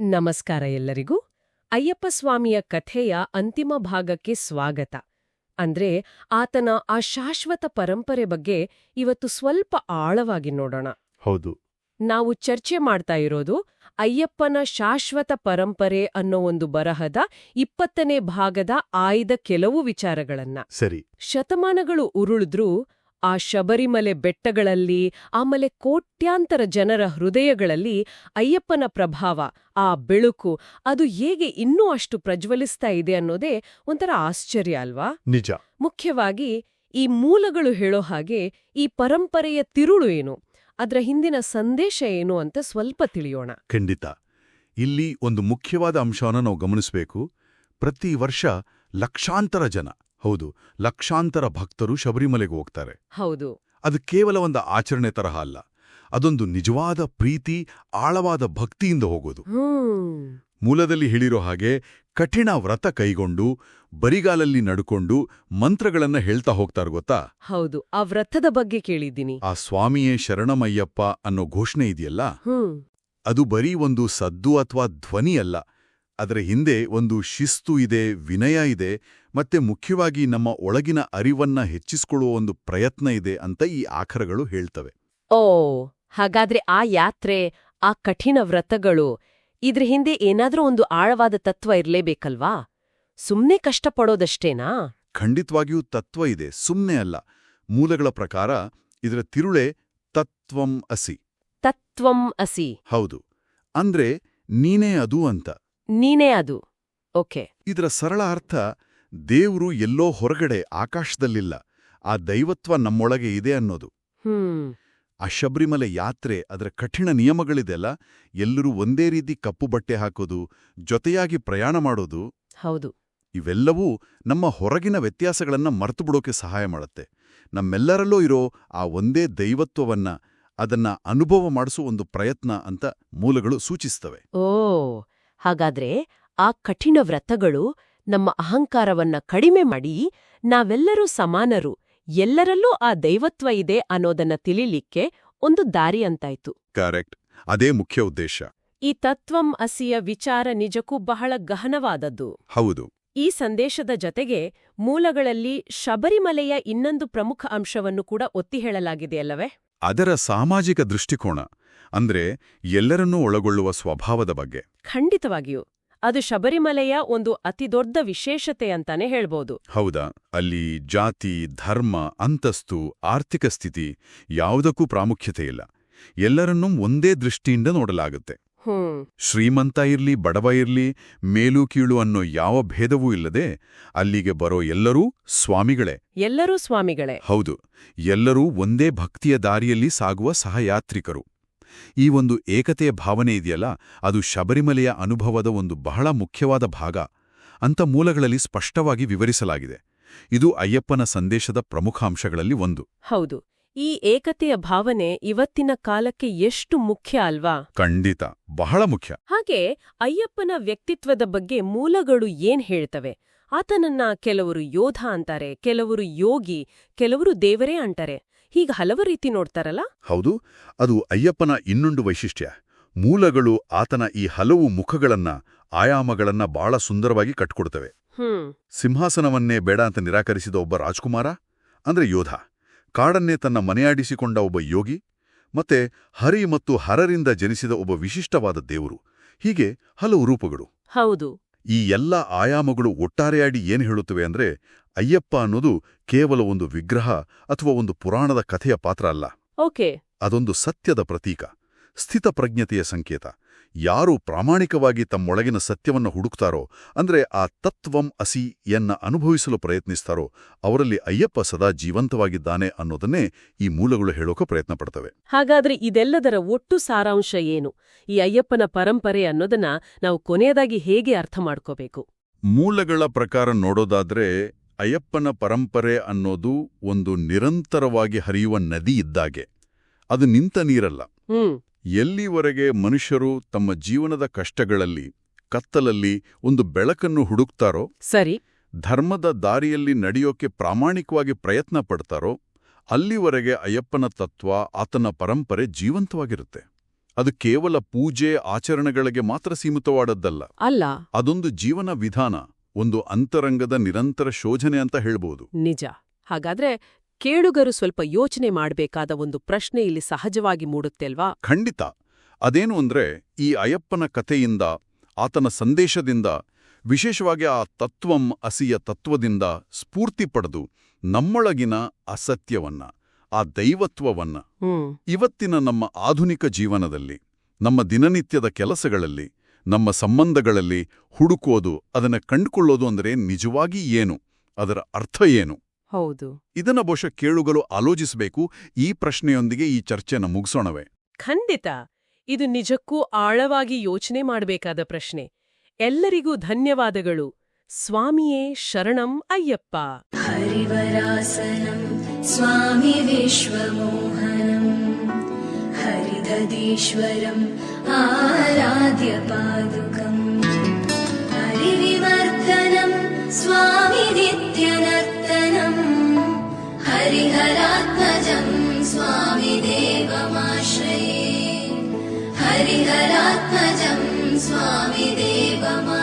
ನಮಸ್ಕಾರ ಎಲ್ಲರಿಗೂ. ಅಯ್ಯಪ್ಪ ಸ್ವಾಮಿಯ ಕಥೆಯ ಅಂತಿಮ ಭಾಗಕ್ಕೆ ಸ್ವಾಗತ. ಅಂದ್ರೆ ಆತನ ಆ ಶಾಶ್ವತ ಪರಂಪರೆ ಬಗ್ಗೆ ಇವತ್ತು ಸ್ವಲ್ಪ ಆಳವಾಗಿ ನೋಡೋಣ. ಹೌದು. ನಾವು ಚರ್ಚೆ ಮಾಡ್ತಾ ಇರೋದು ಅಯ್ಯಪ್ಪನ ಶಾಶ್ವತ ಪರಂಪರೆ ಅನ್ನೋ ಒಂದು ಬರಹದ ಇಪ್ಪತ್ತನೇ ಭಾಗದ ಆಯ್ದ ಕೆಲವು ವಿಚಾರಗಳನ್ನ. ಸರಿ. ಶತಮಾನಗಳು ಉರುಳಿದ್ರೂ ಆ ಶಬರಿಮಲೆ ಬೆಟ್ಟಗಳಲ್ಲಿ ಆಮೇಲೆ ಕೋಟ್ಯಾಂತರ ಜನರ ಹೃದಯಗಳಲ್ಲಿ ಅಯ್ಯಪ್ಪನ ಪ್ರಭಾವ ಆ ಬೆಳಕು ಅದು ಹೇಗೆ ಇನ್ನೂ ಅಷ್ಟು ಪ್ರಜ್ವಲಿಸ್ತಾ ಇದೆ ಅನ್ನೋದೇ ಒಂಥರ ಆಶ್ಚರ್ಯ ಅಲ್ವಾ? ನಿಜ. ಮುಖ್ಯವಾಗಿ ಈ ಮೂಲಗಳು ಹೇಳೋ ಹಾಗೆ ಈ ಪರಂಪರೆಯ ತಿರುಳು ಏನು ಅದರ ಹಿಂದಿನ ಸಂದೇಶ ಏನು ಅಂತ ಸ್ವಲ್ಪ ತಿಳಿಯೋಣ. ಖಂಡಿತ. ಇಲ್ಲಿ ಒಂದು ಮುಖ್ಯವಾದ ಅಂಶವನ್ನು ನಾವು ಗಮನಿಸಬೇಕು. ಪ್ರತಿ ವರ್ಷ ಲಕ್ಷಾಂತರ ಜನ ಹೌದು ಲಕ್ಷಾಂತರ ಭಕ್ತರು ಶಬರಿಮಲೆಗೆ ಹೋಗ್ತಾರೆ. ಹೌದು. ಅದು ಕೇವಲ ಒಂದು ಆಚರಣೆ ತರಹ ಅಲ್ಲ ಅದೊಂದು ನಿಜವಾದ ಪ್ರೀತಿ ಆಳವಾದ ಭಕ್ತಿಯಿಂದ ಹೋಗೋದು. ಮೂಲದಲ್ಲಿ ಹೇಳಿರೋ ಹಾಗೆ ಕಠಿಣ ವ್ರತ ಕೈಗೊಂಡು ಬರಿಗಾಲಲ್ಲಿ ನಡ್ಕೊಂಡು ಮಂತ್ರಗಳನ್ನ ಹೇಳ್ತಾ ಹೋಗ್ತಾರ ಗೊತ್ತಾ? ಹೌದು ಆ ವ್ರತದ ಬಗ್ಗೆ ಕೇಳಿದ್ದೀನಿ. ಆ ಸ್ವಾಮಿಯೇ ಶರಣಮಯ್ಯಪ್ಪ ಅನ್ನೋ ಘೋಷಣೆ ಇದೆಯಲ್ಲ? ಅದು ಬರೀ ಒಂದು ಸದ್ದು ಅಥವಾ ಧ್ವನಿ ಅಲ್ಲ ಅದರ ಹಿಂದೆ ಒಂದು ಶಿಸ್ತು ಇದೆ ವಿನಯ ಇದೆ ಮತ್ತೆ ಮುಖ್ಯವಾಗಿ ನಮ್ಮ ಒಳಗಿನ ಅರಿವನ್ನ ಹೆಚ್ಚಿಸಿಕೊಳ್ಳುವ ಒಂದು ಪ್ರಯತ್ನ ಇದೆ ಅಂತ ಈ ಆಖರಗಳು ಹೇಳ್ತವೆ. ಓ ಹಾಗಾದ್ರೆ ಆ ಯಾತ್ರೆ ಆ ಕಠಿಣ ವ್ರತಗಳು ಇದ್ರ ಹಿಂದೆ ಏನಾದ್ರೂ ಒಂದು ಆಳವಾದ ತತ್ವ ಇರಲೇಬೇಕಲ್ವಾ? ಸುಮ್ನೆ ಕಷ್ಟಪಡೋದಷ್ಟೇನಾ? ಖಂಡಿತವಾಗಿಯೂ ತತ್ವ ಇದೆ ಸುಮ್ನೆ ಅಲ್ಲ. ಮೂಲಗಳ ಪ್ರಕಾರ ಇದರ ತಿರುಳೆ ತತ್ವಂ ಅಸಿ. ತತ್ವಂ ಅಸಿ. ಹೌದು. ಅಂದ್ರೆ ನೀನೇ ಅದು ಅಂತ. ನೀನೇ ಅದು. ಓಕೆ. ಇದರ ಸರಳ ಅರ್ಥ ದೇವ್ರು ಎಲ್ಲೋ ಹೊರಗಡೆ ಆಕಾಶದಲ್ಲಿಲ್ಲ. ಆ ದೈವತ್ವ ನಮ್ಮೊಳಗೆ ಇದೆ ಅನ್ನೋದು. ಹ್ಮ್. ಆ ಶಬರಿಮಲೆ ಯಾತ್ರೆ ಅದರ ಕಠಿಣ ನಿಯಮಗಳಿದೆಲ್ಲ ಎಲ್ಲರೂ ಒಂದೇ ರೀತಿ ಕಪ್ಪು ಬಟ್ಟೆ ಹಾಕೋದು ಜೊತೆಯಾಗಿ ಪ್ರಯಾಣ ಮಾಡೋದು ಹೌದು. ಇವೆಲ್ಲವೂ ನಮ್ಮ ಹೊರಗಿನ ವ್ಯತ್ಯಾಸಗಳನ್ನ ಮರೆತುಬಿಡೋಕೆ ಸಹಾಯ ಮಾಡುತ್ತೆ. ನಮ್ಮೆಲ್ಲರಲ್ಲೂ ಇರೋ ಆ ಒಂದೇ ದೈವತ್ವವನ್ನ ಅದನ್ನ ಅನುಭವ ಮಾಡಿಸೋ ಒಂದು ಪ್ರಯತ್ನ ಅಂತ ಮೂಲಗಳು ಸೂಚಿಸ್ತವೆ. ಓ ಹಾಗಾದ್ರೆ ಆ ಕಠಿಣ ವ್ರತಗಳು ನಮ್ಮ ಅಹಂಕಾರವನ್ನ ಕಡಿಮೆ ಮಾಡಿ ನಾವೆಲ್ಲರೂ ಸಮಾನರು ಎಲ್ಲರಲ್ಲೂ ಆ ದೈವತ್ವ ಇದೆ ಅನ್ನೋದನ್ನ ತಿಳಿಲಿಕ್ಕೆ ಒಂದು ದಾರಿ ಅಂತಾಯ್ತು. ಕರೆಕ್ಟ್. ಅದೇ ಮುಖ್ಯ ಉದ್ದೇಶ. ಈ ತತ್ವಂ ಅಸಿಯ ವಿಚಾರ ನಿಜಕ್ಕೂ ಬಹಳ ಗಹನವಾದದ್ದು. ಹೌದು. ಈ ಸಂದೇಶದ ಜತೆಗೆ ಮೂಲಗಳಲ್ಲಿ ಶಬರಿಮಲೆಯ ಇನ್ನೊಂದು ಪ್ರಮುಖ ಅಂಶವನ್ನು ಕೂಡ ಒತ್ತಿ ಹೇಳಲಾಗಿದೆಯಲ್ಲವೇ ಅದರ ಸಾಮಾಜಿಕ ದೃಷ್ಟಿಕೋನ ಅಂದ್ರೆ ಎಲ್ಲರನ್ನೂ ಒಳಗೊಳ್ಳುವ ಸ್ವಭಾವದ ಬಗ್ಗೆ. ಖಂಡಿತವಾಗಿಯೂ. ಅದು ಶಬರಿಮಲೆಯ ಒಂದು ಅತಿದೊಡ್ಡ ವಿಶೇಷತೆ ಅಂತಾನೆ ಹೇಳ್ಬೋದು. ಹೌದಾ? ಅಲ್ಲಿ ಜಾತಿ ಧರ್ಮ ಅಂತಸ್ತು ಆರ್ಥಿಕ ಸ್ಥಿತಿ ಯಾವುದಕ್ಕೂ ಪ್ರಾಮುಖ್ಯತೆ ಇಲ್ಲ. ಎಲ್ಲರನ್ನೂ ಒಂದೇ ದೃಷ್ಟಿಯಿಂದ ನೋಡಲಾಗುತ್ತೆ. ಶ್ರೀಮಂತ ಇರ್ಲಿ ಬಡವ ಇರ್ಲಿ ಮೇಲು ಕೀಳು ಅನ್ನೋ ಯಾವ ಭೇದವೂ ಇಲ್ಲದೆ ಅಲ್ಲಿಗೆ ಬರೋ ಎಲ್ಲರೂ ಸ್ವಾಮಿಗಳೇ. ಎಲ್ಲರೂ ಸ್ವಾಮಿಗಳೇ. ಹೌದು ಎಲ್ಲರೂ ಒಂದೇ ಭಕ್ತಿಯ ದಾರಿಯಲ್ಲಿ ಸಾಗುವ ಸಹಯಾತ್ರಿಕರು. ಈ ಒಂದು ಏಕತೆಯ ಭಾವನೆ ಇದೆಯಲ್ಲ? ಅದು ಶಬರಿಮಲೆಯ ಅನುಭವದ ಒಂದು ಬಹಳ ಮುಖ್ಯವಾದ ಭಾಗ. ಅಂತ ಮೂಲಗಳಲ್ಲಿ ಸ್ಪಷ್ಟವಾಗಿ ವಿವರಿಸಲಾಗಿದೆ. ಇದು ಅಯ್ಯಪ್ಪನ ಸಂದೇಶದ ಪ್ರಮುಖ ಅಂಶಗಳಲ್ಲಿ ಒಂದು. ಹೌದು. ಈ ಏಕತೆಯ ಭಾವನೆ ಇವತ್ತಿನ ಕಾಲಕ್ಕೆ ಎಷ್ಟು ಮುಖ್ಯ ಅಲ್ವಾ? ಖಂಡಿತ. ಬಹಳ ಮುಖ್ಯ. ಹಾಗೆ ಅಯ್ಯಪ್ಪನ ವ್ಯಕ್ತಿತ್ವದ ಬಗ್ಗೆ ಮೂಲಗಳು ಏನ್ ಹೇಳ್ತವೆ? ಆತನನ್ನ ಕೆಲವರು ಯೋಧ ಅಂತಾರೆ ಕೆಲವರು ಯೋಗಿ ಕೆಲವರು ದೇವರೇ ಅಂತಾರೆ. ಹೀಗ ಹಲವು ರೀತಿ ನೋಡ್ತಾರಲ್ಲ? ಹೌದು ಅದು ಅಯ್ಯಪ್ಪನ ಇನ್ನೊಂದು ವೈಶಿಷ್ಟ್ಯ. ಮೂಲಗಳು ಆತನ ಈ ಹಲವು ಮುಖಗಳನ್ನ ಆಯಾಮಗಳನ್ನ ಬಹಳ ಸುಂದರವಾಗಿ ಕಟ್ಕೊಡ್ತವೆ. ಸಿಂಹಾಸನವನ್ನೇ ಬೇಡ ಅಂತ ನಿರಾಕರಿಸಿದ ಒಬ್ಬ ರಾಜ್ಕುಮಾರ? ಅಂದ್ರೆ ಯೋಧ. ಕಾಡನ್ನೇ ತನ್ನ ಮನೆಯಾಡಿಸಿಕೊಂಡ ಒಬ್ಬ ಯೋಗಿ ಮತ್ತೆ ಹರಿ ಮತ್ತು ಹರರಿಂದ ಜನಿಸಿದ ಒಬ್ಬ ವಿಶಿಷ್ಟವಾದ ದೇವರು. ಹೀಗೆ ಹಲವು ರೂಪಗಳು. ಹೌದು. ಈ ಎಲ್ಲ ಆಯಾಮಗಳು ಒಟ್ಟಾರೆಯಾಡಿ ಏನು ಹೇಳುತ್ತವೆ ಅಂದ್ರೆ ಅಯ್ಯಪ್ಪ ಅನ್ನೋದು ಕೇವಲ ಒಂದು ವಿಗ್ರಹ ಅಥವಾ ಒಂದು ಪುರಾಣದ ಕಥೆಯ ಪಾತ್ರ ಅಲ್ಲ. ಓಕೆ. ಅದೊಂದು ಸತ್ಯದ ಪ್ರತೀಕ ಸ್ಥಿತ ಪ್ರಜ್ಞತೆಯ ಸಂಕೇತ. ಯಾರು ಪ್ರಾಮಾಣಿಕವಾಗಿ ತಮ್ಮೊಳಗಿನ ಸತ್ಯವನ್ನು ಹುಡುಕ್ತಾರೋ ಅಂದ್ರೆ ಆ ತತ್ವಂ ಅಸಿ ಎನ್ನ ಅನುಭವಿಸಲು ಪ್ರಯತ್ನಿಸ್ತಾರೋ ಅವರಲ್ಲಿ ಅಯ್ಯಪ್ಪ ಸದಾ ಜೀವಂತವಾಗಿದ್ದಾನೆ ಅನ್ನೋದನ್ನೇ ಈ ಮೂಲಗಳು ಹೇಳೋಕೆ ಪ್ರಯತ್ನ ಪಡ್ತವೆ. ಹಾಗಾದ್ರೆ ಇದೆಲ್ಲದರ ಒಟ್ಟು ಸಾರಾಂಶ ಏನು? ಈ ಅಯ್ಯಪ್ಪನ ಪರಂಪರೆ ಅನ್ನೋದನ್ನ ನಾವು ಕೊನೆಯದಾಗಿ ಹೇಗೆ ಅರ್ಥ ಮಾಡ್ಕೋಬೇಕು? ಮೂಲಗಳ ಪ್ರಕಾರ ನೋಡೋದಾದ್ರೆ ಅಯ್ಯಪ್ಪನ ಪರಂಪರೆ ಅನ್ನೋದು ಒಂದು ನಿರಂತರವಾಗಿ ಹರಿಯುವ ನದಿ ಇದ್ದಾಗೆ. ಅದು ನಿಂತ ನೀರಲ್ಲ. ಎಲ್ಲಿವರೆಗೆ ಮನುಷ್ಯರು ತಮ್ಮ ಜೀವನದ ಕಷ್ಟಗಳಲ್ಲಿ ಕತ್ತಲಲ್ಲಿ ಒಂದು ಬೆಳಕನ್ನು ಹುಡುಕ್ತಾರೋ ಸರಿ. ಧರ್ಮದ ದಾರಿಯಲ್ಲಿ ನಡೆಯೋಕೆ ಪ್ರಾಮಾಣಿಕವಾಗಿ ಪ್ರಯತ್ನ ಪಡ್ತಾರೋ ಅಲ್ಲಿವರೆಗೆ ಅಯ್ಯಪ್ಪನ ತತ್ವ ಆತನ ಪರಂಪರೆ ಜೀವಂತವಾಗಿರುತ್ತೆ. ಅದು ಕೇವಲ ಪೂಜೆ ಆಚರಣೆಗಳಿಗೆ ಮಾತ್ರ ಸೀಮಿತವಾದದ್ದಲ್ಲ. ಅಲ್ಲ. ಅದೊಂದು ಜೀವನ ವಿಧಾನ. ಒಂದು ಅಂತರಂಗದ ನಿರಂತರ ಶೋಧನೆ ಅಂತ ಹೇಳ್ಬೋದು. ನಿಜ. ಹಾಗಾದ್ರೆ ಕೇಳುಗರು ಸ್ವಲ್ಪ ಯೋಚನೆ ಮಾಡಬೇಕಾದ ಒಂದು ಪ್ರಶ್ನೆ ಇಲ್ಲಿ ಸಹಜವಾಗಿ ಮೂಡುತ್ತೆಲ್ವಾ? ಖಂಡಿತ. ಅದೇನು ಅಂದ್ರೆ ಈ ಅಯ್ಯಪ್ಪನ ಕಥೆಯಿಂದ ಆತನ ಸಂದೇಶದಿಂದ ವಿಶೇಷವಾಗಿ ಆ ತತ್ವಂ ಅಸಿಯ ತತ್ವದಿಂದ ಸ್ಫೂರ್ತಿ ಪಡೆದು ನಮ್ಮೊಳಗಿನ ಅಸತ್ಯವನ್ನ ಆ ದೈವತ್ವವನ್ನ ಇವತ್ತಿನ ನಮ್ಮ ಆಧುನಿಕ ಜೀವನದಲ್ಲಿ ನಮ್ಮ ದಿನನಿತ್ಯದ ಕೆಲಸಗಳಲ್ಲಿ ನಮ್ಮ ಸಂಬಂಧಗಳಲ್ಲಿ ಹುಡುಕೋದು ಅದನ್ನು ಕಂಡುಕೊಳ್ಳೋದು ಅಂದರೆ ನಿಜವಾಗಿ ಏನು? ಅದರ ಅರ್ಥ ಏನು? ಹೌದು. ಇದನ್ನ ಬಹುಶಃ ಕೇಳುಗಲು ಆಲೋಚಿಸಬೇಕು. ಈ ಪ್ರಶ್ನೆಯೊಂದಿಗೆ ಈ ಚರ್ಚೆನ ಮುಗಿಸೋಣವೆ. ಖಂಡಿತ! ಇದು ನಿಜಕ್ಕೂ ಆಳವಾಗಿ ಯೋಚನೆ ಮಾಡಬೇಕಾದ ಪ್ರಶ್ನೆ. ಎಲ್ಲರಿಗೂ ಧನ್ಯವಾದಗಳು. ಸ್ವಾಮಿಯೇ ಶರಣಂ ಅಯ್ಯಪ್ಪ. ಹರಿವರಾಸನಂ ಸ್ವಾಮಿ ವಿಶ್ವಮೋಹನಂ. ಹರಿಧದೀಶ್ವರಂ आराध्य पादुकम् हरिविवर्धनं स्वामि नित्यनर्तनम् हरिहरात्मजं स्वामि देवमाश्रये हरिहरात्मजं स्वामि देवमा